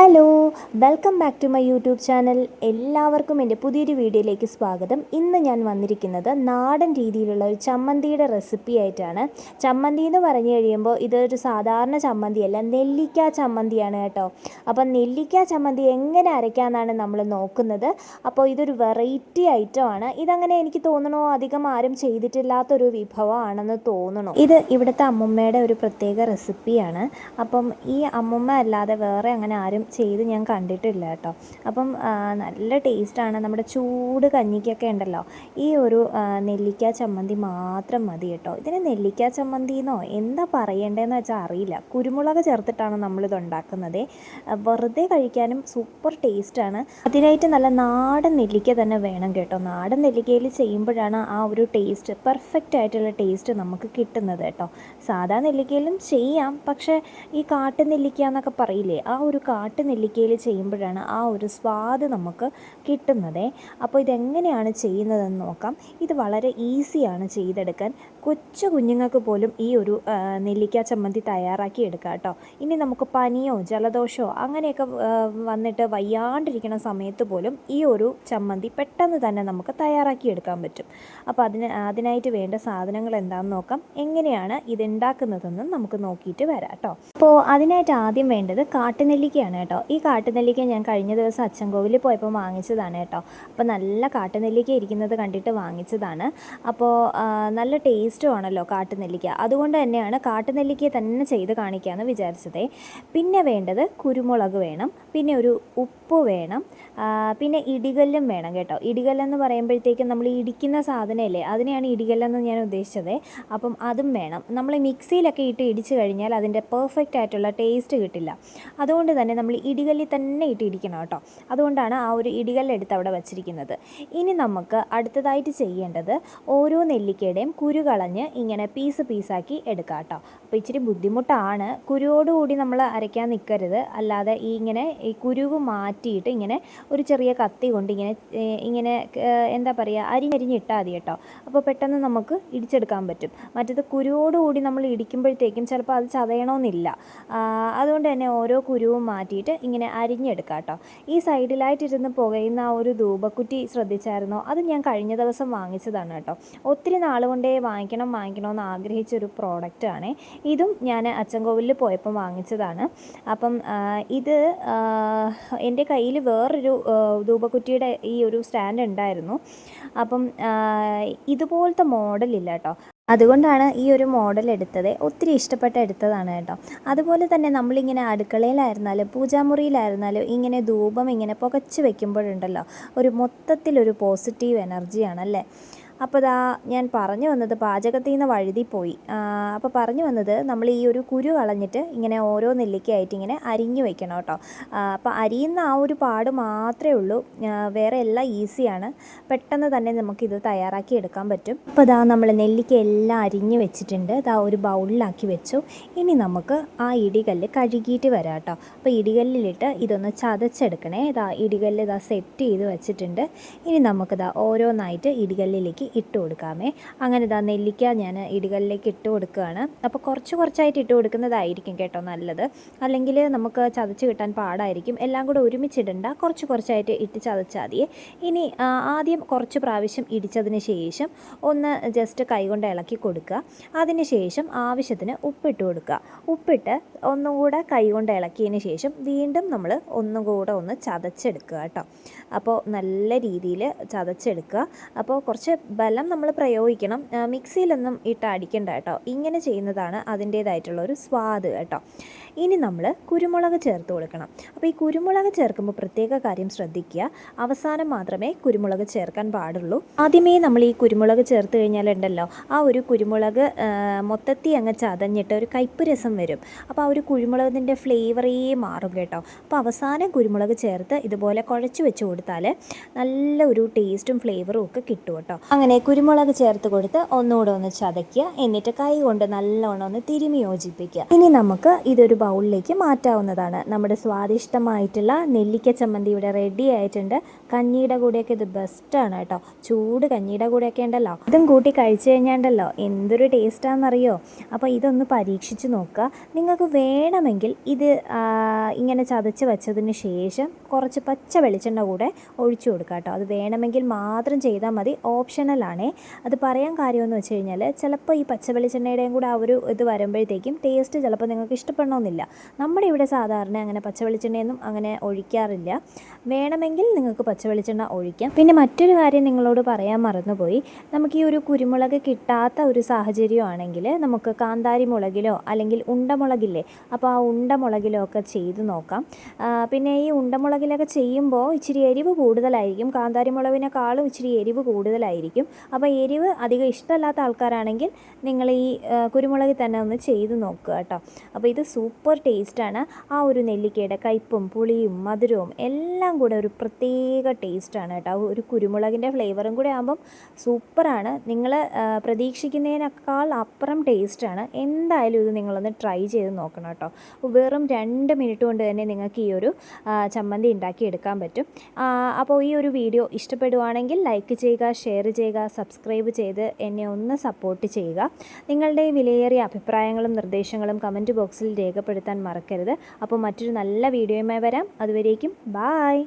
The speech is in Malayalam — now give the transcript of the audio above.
Hello welcome back to my YouTube channel എല്ലാവർക്കും എന്റെ പുതിയൊരു വീഡിയോയിലേക്ക് സ്വാഗതം. ഇന്ന് ഞാൻ വന്നിരിക്കുന്നത് നാടൻ രീതിയിലുള്ള ഒരു ചമ്മന്തിയുടെ റെസിപ്പി ആയിട്ടാണ്. ചമ്മന്തി എന്ന് പറഞ്ഞു കഴിയുമ്പോൾ ഇതൊരു സാധാരണ ചമ്മന്തിയല്ല നെല്ലിക്ക ചമ്മന്തിയാണ് കേട്ടോ. അപ്പം നെല്ലിക്ക ചമ്മന്തി എങ്ങനെ അരയ്ക്കാമെന്നാണ് നമ്മൾ നോക്കുന്നത്. അപ്പോൾ ഇതൊരു വെറൈറ്റി ഐറ്റമാണ് ഇതങ്ങനെ എനിക്ക് തോന്നണോ അധികം ആരും ചെയ്തിട്ടില്ലാത്തൊരു വിഭവമാണെന്ന് തോന്നണോ? ഇത് ഇവിടുത്തെ അമ്മുമ്മയുടെ ഒരു പ്രത്യേക റെസിപ്പിയാണ് അപ്പം ഈ അമ്മുമ്മ അല്ലാതെ വേറെ അങ്ങനെ ആരും ചെയ്ത് ഞാൻ കണ്ടിട്ടില്ല കേട്ടോ. അപ്പം നല്ല ടേസ്റ്റാണ്. നമ്മുടെ ചൂട് കഞ്ഞിക്കൊക്കെ ഉണ്ടല്ലോ. ഈ ഒരു നെല്ലിക്ക ചമ്മന്തി മാത്രം മതി കേട്ടോ. ഇതിന് നെല്ലിക്ക ചമ്മന്തി എന്നോ എന്താ പറയേണ്ടതെന്ന് വെച്ചാൽ അറിയില്ല. കുരുമുളക് ചേർത്തിട്ടാണ് നമ്മളിത് ഉണ്ടാക്കുന്നത്. വെറുതെ കഴിക്കാനും സൂപ്പർ ടേസ്റ്റാണ്. അതിനായിട്ട് നല്ല നാടൻ നെല്ലിക്ക തന്നെ വേണം കേട്ടോ. നാടൻ നെല്ലിക്കയിൽ ചെയ്യുമ്പോഴാണ് ആ ഒരു ടേസ്റ്റ് പെർഫെക്റ്റ് ആയിട്ടുള്ള ടേസ്റ്റ് നമുക്ക് കിട്ടുന്നത് കേട്ടോ. സാധാ നെല്ലിക്കയിലും ചെയ്യാം. പക്ഷേ ഈ കാട്ടു നെല്ലിക്ക എന്നൊക്കെ പറയില്ലേ ആ ഒരു കാട്ടു നെല്ലിക്കയിൽ ചെയ്യുമ്പോഴാണ് ആ ഒരു സ്വാദ് നമുക്ക് കിട്ടുന്നത്. അപ്പോൾ ഇതെങ്ങനെയാണ് ചെയ്യുന്നതെന്ന് നോക്കാം. ഇത് വളരെ ഈസിയാണ് ചെയ്തെടുക്കാൻ. കൊച്ചു കുഞ്ഞുങ്ങൾക്ക് പോലും ഈ ഒരു നെല്ലിക്ക ചമ്മന്തി തയ്യാറാക്കി എടുക്കാം കേട്ടോ. ഇനി നമുക്ക് പനിയോ ജലദോഷമോ അങ്ങനെയൊക്കെ വന്നിട്ട് വയ്യാണ്ടിരിക്കുന്ന സമയത്ത് പോലും ഈ ഒരു ചമ്മന്തി പെട്ടെന്ന് തന്നെ നമുക്ക് തയ്യാറാക്കി എടുക്കാൻ പറ്റും. അപ്പോൾ അതിന് അതിനായിട്ട് വേണ്ട സാധനങ്ങൾ എന്താണെന്ന് നോക്കാം. എങ്ങനെയാണ് ഇത് ഉണ്ടാക്കുന്നതെന്ന് നമുക്ക് നോക്കിയിട്ട് വരാം കേട്ടോ. അപ്പോൾ അതിനായിട്ട് ആദ്യം വേണ്ടത് കാട്ടുനെല്ലിക്കയാണ് കേട്ടോ. ഈ കാട്ടുനെല്ലിക്ക ഞാൻ കഴിഞ്ഞ ദിവസം അച്ചൻകോവിലിൽ പോയപ്പോൾ വാങ്ങിച്ചതാണ് കേട്ടോ. അപ്പോൾ നല്ല കാട്ടുനെല്ലിക്ക ഇരിക്കുന്നത് കണ്ടിട്ട് വാങ്ങിച്ചതാണ്. അപ്പോൾ നല്ല ടേസ്റ്റും ആണല്ലോ കാട്ടുനെല്ലിക്ക. അതുകൊണ്ട് തന്നെയാണ് കാട്ടുനെല്ലിക്ക തന്നെ ചെയ്ത് കാണിക്കാമെന്ന് വിചാരിച്ചതേ. പിന്നെ വേണ്ടത് കുരുമുളക് വേണം പിന്നെ ഒരു ഉപ്പ് വേണം പിന്നെ ഇടികല്ലും വേണം കേട്ടോ. ഇടികല്ലെന്ന് പറയുമ്പോഴത്തേക്കും നമ്മൾ ഇടിക്കുന്ന സാധനമല്ലേ അതിനെയാണ് ഇടികല്ലെന്ന് ഞാൻ ഉദ്ദേശിച്ചത്. അപ്പം അതും വേണം. നമ്മൾ മിക്സിയിലൊക്കെ ഇട്ട് ഇടിച്ചു കഴിഞ്ഞാൽ അതിന്റെ പെർഫെക്റ്റ് ആയിട്ടുള്ള ടേസ്റ്റ് കിട്ടില്ല. അതുകൊണ്ട് തന്നെ നമ്മൾ ഇടികല്ലിൽ തന്നെ ഇട്ട് ഇടിക്കണം കേട്ടോ. അതുകൊണ്ടാണ് ആ ഒരു ഇടികല്ലെടുത്ത് അവിടെ വച്ചിരിക്കുന്നത്. ഇനി നമുക്ക് അടുത്തതായിട്ട് ചെയ്യേണ്ടത് ഓരോ നെല്ലിക്കയുടെയും കുരു കളഞ്ഞ് ഇങ്ങനെ പീസ് പീസാക്കി എടുക്കാം കേട്ടോ അപ്പോൾ ഇച്ചിരി ബുദ്ധിമുട്ടാണ്. കുരുവോടുകൂടി നമ്മൾ അരയ്ക്കാൻ നിൽക്കരുത് അല്ലാതെ ഈ ഇങ്ങനെ ഈ കുരുവ് മാറ്റിയിട്ട് ഇങ്ങനെ ഒരു ചെറിയ കത്തി കൊണ്ട് ഇങ്ങനെ ഇങ്ങനെ എന്താ പറയുക അരിഞ്ഞരിഞ്ഞിട്ടാൽ മതി കേട്ടോ അപ്പോൾ പെട്ടെന്ന് നമുക്ക് ഇടിച്ചെടുക്കാൻ പറ്റും. മറ്റത് കുരുവോടുകൂടി നമ്മൾ ഇടിക്കുമ്പോഴത്തേക്കും ചിലപ്പോൾ അത് ചതയണമെന്നില്ല അതുകൊണ്ട് തന്നെ ഓരോ കുരുവും മാറ്റിയിട്ട് ഇങ്ങനെ അരിഞ്ഞെടുക്കാം കേട്ടോ ഈ സൈഡിലായിട്ടിരുന്ന് പുകയുന്ന ആ ഒരു ധൂപക്കുറ്റി ശ്രദ്ധിച്ചായിരുന്നോ? അത് ഞാൻ കഴിഞ്ഞ ദിവസം വാങ്ങിച്ചതാണ് കേട്ടോ ഒത്തിരി നാൾ കൊണ്ടേ വാങ്ങിക്കണം വാങ്ങിക്കണമെന്ന് ആഗ്രഹിച്ച ഒരു പ്രോഡക്റ്റാണ്. ഇതും ഞാൻ അച്ചൻകോവിലിൽ പോയപ്പോൾ വാങ്ങിച്ചതാണ്. അപ്പം ഇത് എന്റെ കയ്യിൽ വേറൊരു ധൂപക്കുറ്റിയുടെ ഈ ഒരു സ്റ്റാൻഡ് ഉണ്ടായിരുന്നു. അപ്പം ഇതുപോലത്തെ മോഡലില്ല കേട്ടോ. അതുകൊണ്ടാണ് ഈ ഒരു മോഡൽ എടുത്തത്. ഒത്തിരി ഇഷ്ടപ്പെട്ട എടുത്തതാണ് കേട്ടോ. അതുപോലെ തന്നെ നമ്മളിങ്ങനെ അടുക്കളയിലായിരുന്നാലും പൂജാമുറിയിലായിരുന്നാലും ഇങ്ങനെ ധൂപം ഇങ്ങനെ പുകച്ച് വെക്കുമ്പോഴുണ്ടല്ലോ ഒരു മൊത്തത്തിലൊരു പോസിറ്റീവ് എനർജിയാണ് അല്ലേ അപ്പോൾ ദാ ഞാൻ പറഞ്ഞു വന്നത് പാചകത്തിൽ നിന്ന് പോയി. അപ്പോൾ പറഞ്ഞു വന്നത് നമ്മൾ ഈ ഒരു കുരു കളഞ്ഞിട്ട് ഇങ്ങനെ ഓരോ നെല്ലിക്കയായിട്ട് ഇങ്ങനെ അരിഞ്ഞു വെക്കണം കേട്ടോ. അപ്പോൾ അരിയുന്ന ആ ഒരു പാട് മാത്രമേ ഉള്ളൂ. വേറെ എല്ലാം ഈസിയാണ് പെട്ടെന്ന് തന്നെ നമുക്കിത് തയ്യാറാക്കി എടുക്കാൻ പറ്റും. അപ്പോൾ ദാ നമ്മൾ നെല്ലിക്ക എല്ലാം അരിഞ്ഞു വെച്ചിട്ടുണ്ട്. ദാ ഒരു ബൗളിലാക്കി വെച്ചു. ഇനി നമുക്ക് ആ ഇടികല്ല് കഴുകിയിട്ട് വരാം കേട്ടോ. അപ്പോൾ ഇടികല്ലിലിട്ട് ഇതൊന്ന് ചതച്ചെടുക്കണേ. ഇതാ ഇടികല്ല് ഇതാ സെറ്റ് ചെയ്ത് വെച്ചിട്ടുണ്ട്. ഇനി നമുക്കിതാ ഓരോന്നായിട്ട് ഇടികല്ലിലേക്ക് ഇട്ട് കൊടുക്കാമേ. അങ്ങനെ ഇതാ നെല്ലിക്ക ഞാൻ ഇടികളിലേക്ക് ഇട്ട് കൊടുക്കുകയാണ്. അപ്പോൾ കുറച്ച് കുറച്ചായിട്ട് ഇട്ട് കൊടുക്കുന്നതായിരിക്കും കേട്ടോ നല്ലത്. അല്ലെങ്കിൽ നമുക്ക് ചതച്ച് കിട്ടാൻ പാടായിരിക്കും. എല്ലാം കൂടെ ഒരുമിച്ചിടണ്ട. കുറച്ച് കുറച്ചായിട്ട് ഇട്ട് ചതച്ചാൽ മതി. ഇനി ആദ്യം കുറച്ച് പ്രാവശ്യം ഇടിച്ചതിന് ശേഷം ഒന്ന് ജസ്റ്റ് കൈകൊണ്ട് ഇളക്കി കൊടുക്കുക. അതിന് ശേഷം ആവശ്യത്തിന് ഉപ്പിട്ട് കൊടുക്കുക. ഉപ്പിട്ട് ഒന്നും കൂടെ കൈകൊണ്ട് ഇളക്കിയതിന് ശേഷം വീണ്ടും നമ്മൾ ഒന്നും കൂടെ ഒന്ന് ചതച്ചെടുക്കുക കേട്ടോ. അപ്പോൾ നല്ല രീതിയിൽ ചതച്ചെടുക്കുക. അപ്പോൾ കുറച്ച് ബലം നമ്മൾ പ്രയോഗിക്കണം. മിക്സിയിലൊന്നും ഇട്ട് അടിക്കണ്ട കേട്ടോ. ഇങ്ങനെ ചെയ്യുന്നതാണ് അതിന്റേതായിട്ടുള്ള ഒരു സ്വാദ് കേട്ടോ. ഇനി നമ്മൾ കുരുമുളക് ചേർത്ത് കൊടുക്കണം. അപ്പോൾ ഈ കുരുമുളക് ചേർക്കുമ്പോൾ പ്രത്യേക കാര്യം ശ്രദ്ധിക്കുക. അവസാനം മാത്രമേ കുരുമുളക് ചേർക്കാൻ പാടുള്ളൂ. ആദ്യമേ നമ്മൾ ഈ കുരുമുളക് ചേർത്ത് കഴിഞ്ഞാലുണ്ടല്ലോ ആ ഒരു കുരുമുളക് മൊത്തത്തിൽ അങ്ങ് ചതഞ്ഞിട്ട് ഒരു കയ്പ്പ് രസം വരും. അപ്പോൾ ആ ഒരു കുരുമുളകിന്റെ ഫ്ലേവറേ മാറും കേട്ടോ. അപ്പോൾ അവസാനം കുരുമുളക് ചേർത്ത് ഇതുപോലെ കുഴച്ച് വെച്ച് കൊടുത്താൽ നല്ല ഒരു ടേസ്റ്റും ഫ്ലേവറും ഒക്കെ കിട്ടും കേട്ടോ. അങ്ങനെ കുരുമുളക് ചേർത്ത് കൊടുത്ത് ഒന്നുകൂടെ ഒന്ന് ചതയ്ക്കുക. എന്നിട്ട് കൈ കൊണ്ട് നല്ലോണം ഒന്ന് തിരുമി യോജിപ്പിക്കുക. ഇനി നമുക്ക് ഇതൊരു ബൗളിലേക്ക് മാറ്റാവുന്നതാണ്. നമ്മുടെ സ്വാദിഷ്ടമായിട്ടുള്ള നെല്ലിക്ക ചമ്മന്തി ഇവിടെ റെഡി ആയിട്ടുണ്ട്. കഞ്ഞിയുടെ കൂടെയൊക്കെ ഇത് ബെസ്റ്റാണ് കേട്ടോ. ചൂട് കഞ്ഞിയുടെ കൂടെയൊക്കെ ഉണ്ടല്ലോ. ഇതും കൂട്ടി കഴിച്ചു കഴിഞ്ഞാണ്ടല്ലോ. എന്തൊരു ടേസ്റ്റാണെന്നറിയോ അപ്പോൾ ഇതൊന്ന് പരീക്ഷിച്ച് നോക്കുക. നിങ്ങൾക്ക് വേണമെങ്കിൽ ഇത് ഇങ്ങനെ ചതച്ച് വെച്ചതിന് ശേഷം കുറച്ച് പച്ച വെളിച്ചെണ്ണ കൂടെ ഒഴിച്ചു കൊടുക്കുക കേട്ടോ. അത് വേണമെങ്കിൽ മാത്രം ചെയ്താൽ മതി. ഓപ്ഷണലാണേ അത് പറയാൻ കാര്യമെന്ന് വെച്ച് കഴിഞ്ഞാൽ ചിലപ്പോൾ ഈ പച്ച വെളിച്ചെണ്ണയുടെയും കൂടെ ആ ഒരു ഇത് വരുമ്പോഴത്തേക്കും ടേസ്റ്റ് ചിലപ്പോൾ നിങ്ങൾക്ക് ഇഷ്ടപ്പെടണമെന്നില്ല. നമ്മുടെ ഇവിടെ സാധാരണ അങ്ങനെ പച്ച വെളിച്ചെണ്ണയൊന്നും അങ്ങനെ ഒഴിക്കാറില്ല. വേണമെങ്കിൽ നിങ്ങൾക്ക് പച്ച വെളിച്ചെണ്ണ ഒഴിക്കാം. പിന്നെ മറ്റൊരു കാര്യം നിങ്ങളോട് പറയാൻ മറന്നുപോയി. നമുക്ക് ഈ ഒരു കുരുമുളക് കിട്ടാത്ത ഒരു സാഹചര്യമാണെങ്കിൽ നമുക്ക് കാന്താരി മുളകിലോ അല്ലെങ്കിൽ ഉണ്ടമുളകില്ലേ അപ്പോൾ ആ ഉണ്ടമുളകിലോ ഒക്കെ ചെയ്ത് നോക്കാം. പിന്നെ ഈ ഉണ്ടമുളകിലൊക്കെ ചെയ്യുമ്പോൾ ഇച്ചിരി എരിവ് കൂടുതലായിരിക്കും. കാന്താരി മുളകിനേക്കാളും ഇച്ചിരി എരിവ് കൂടുതലായിരിക്കും. അപ്പോൾ എരിവ് അധികം ഇഷ്ടമല്ലാത്ത ആൾക്കാരാണെങ്കിൽ നിങ്ങൾ ഈ കുരുമുളകിൽ തന്നെ ഒന്ന് ചെയ്ത് നോക്കുക കേട്ടോ. അപ്പോൾ ഇത് സൂപ്പർ ടേസ്റ്റാണ് ആ ഒരു നെല്ലിക്കയുടെ കയ്പും പുളിയും മധുരവും എല്ലാം കൂടെ ഒരു പ്രത്യേക ടേസ്റ്റാണ് കേട്ടോ. ഒരു കുരുമുളകിന്റെ ഫ്ലേവറും കൂടെ ആകുമ്പം സൂപ്പറാണ്. നിങ്ങൾ പ്രതീക്ഷിക്കുന്നതിനേക്കാൾ അപ്പുറം ടേസ്റ്റാണ് എന്തായാലും ഇത് നിങ്ങളൊന്ന് ട്രൈ ചെയ്ത് നോക്കണം കേട്ടോ. വെറും രണ്ട് മിനിറ്റ് കൊണ്ട് തന്നെ നിങ്ങൾക്ക് ഈ ഒരു ചമ്മന്തി ഉണ്ടാക്കി എടുക്കാൻ പറ്റും അപ്പോൾ ഈ ഒരു വീഡിയോ ഇഷ്ടപ്പെടുവാണെങ്കിൽ ലൈക്ക് ചെയ്യുക ഷെയർ ചെയ്യുക സബ്സ്ക്രൈബ് ചെയ്ത് എന്നെ ഒന്ന് സപ്പോർട്ട് ചെയ്യുക. നിങ്ങളുടെ വിലയേറിയ അഭിപ്രായങ്ങളും നിർദ്ദേശങ്ങളും കമന്റ് ബോക്സിൽ രേഖപ്പെടുത്താൻ മറക്കരുത്. അപ്പോൾ മറ്റൊരു നല്ല വീഡിയോയുമായി വരാം. അതുവരേക്കും ബായ്